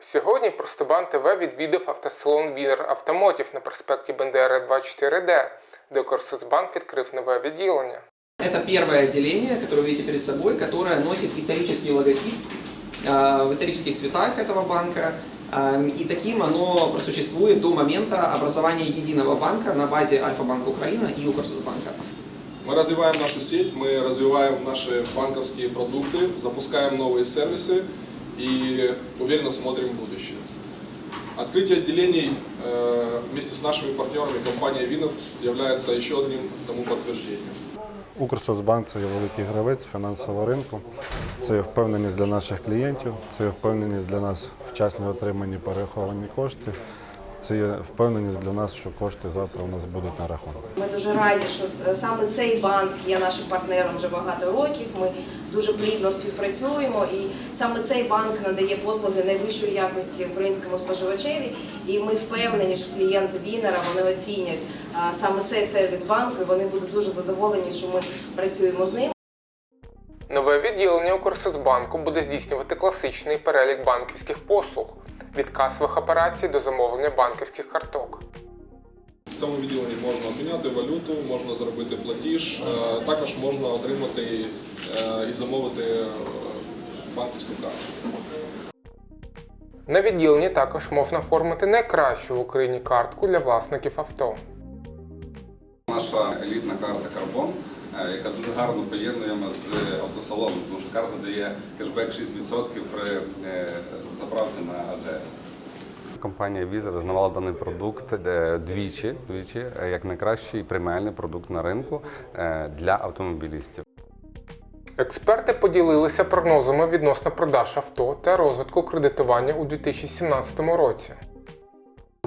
Сьогодні Простобан ТВ відвідав автосалон Вінер Автомотів на проспекті Бендери 24D, де Корсозбанк відкрив нове відділення. Это первое отделение, которое вы видите перед собой, которое носит исторический логотип э, в исторических цветах этого банка. Э, И таким оно просуществует до момента образования единого банка на базе Альфа-Банка Украина и Укрсоцбанка. Мы развиваем нашу сеть, мы развиваем наши банковские продукты, запускаем новые сервисы и уверенно смотрим в будущее. Открытие отделений э, вместе с нашими партнерами компания Винер является еще одним тому подтверждением. Укрсоцбанк це є великий гравець фінансового ринку. Це є впевненість для наших клієнтів, це є впевненість для нас вчасно отримані перераховані кошти. Це є впевненість для нас, що кошти завтра у нас будуть на рахунок. Ми дуже раді, що саме цей банк є нашим партнером вже багато років. Ми дуже плідно співпрацюємо, і саме цей банк надає послуги найвищої якості українському споживачеві. І ми впевнені, що клієнти Вінера вони оцінять саме цей сервіс банку. і Вони будуть дуже задоволені, що ми працюємо з ним. Нове відділення Укрсоцбанку буде здійснювати класичний перелік банківських послуг від касових операцій до замовлення банківських карток. В цьому відділенні можна обміняти валюту, можна зробити платіж, е, також можна отримати е, і замовити е, банківську карту. На відділенні також можна оформити найкращу в Україні картку для власників авто. Наша елітна карта Карбон, яка дуже гарно поєднуємо з автосалоном, тому що карта дає кешбек 6% при е, заправці на АЗС. Компанія Visa визнавала даний продукт е, двічі, двічі е, як найкращий преміальний продукт на ринку для автомобілістів. Експерти поділилися прогнозами відносно продаж авто та розвитку кредитування у 2017 році.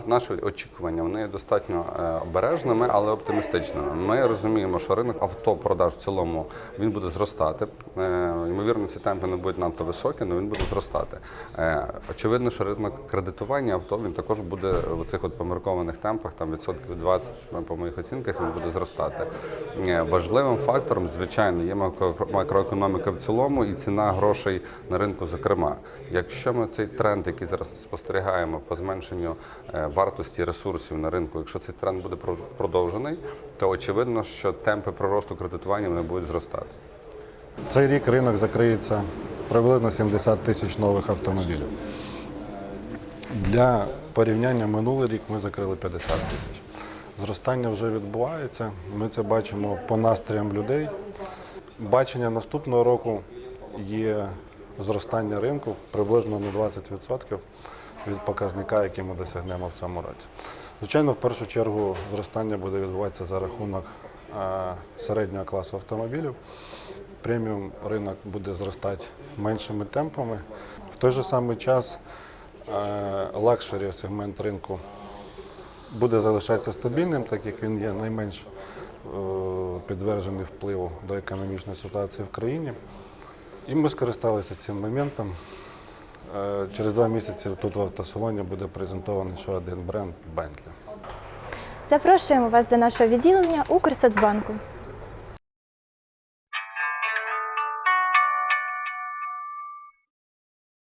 Наші очікування вони достатньо е, обережними, але оптимістичними. Ми розуміємо, що ринок автопродаж в цілому він буде зростати. Е, Ймовірно, ці темпи не будуть надто високі, але він буде зростати. Е, Очевидно, що ринок кредитування авто він також буде в цих от поміркованих темпах, там відсотків 20, по моїх оцінках, він буде зростати. Важливим фактором, звичайно, є макро- макроекономіка в цілому і ціна грошей на ринку, зокрема. Якщо ми цей тренд, який зараз спостерігаємо по зменшенню вартості ресурсів на ринку, якщо цей тренд буде продовжений, то очевидно, що темпи проросту кредитування вони будуть зростати. Цей рік ринок закриється приблизно 70 тисяч нових автомобілів. Для порівняння минулий рік ми закрили 50 тисяч. Зростання вже відбувається. Ми це бачимо по настроям людей. Бачення наступного року є зростання ринку приблизно на 20% від показника, який ми досягнемо в цьому році. Звичайно, в першу чергу зростання буде відбуватися за рахунок е, середнього класу автомобілів. Преміум ринок буде зростати меншими темпами. В той же самий час е, лакшері сегмент ринку буде залишатися стабільним, так як він є найменш е, підтверджений впливу до економічної ситуації в країні. І ми скористалися цим моментом. Е, Через два місяці тут в автосалоні буде презентований ще один бренд Bentley. Запрошуємо вас до нашого відділення Укрсоцбанку.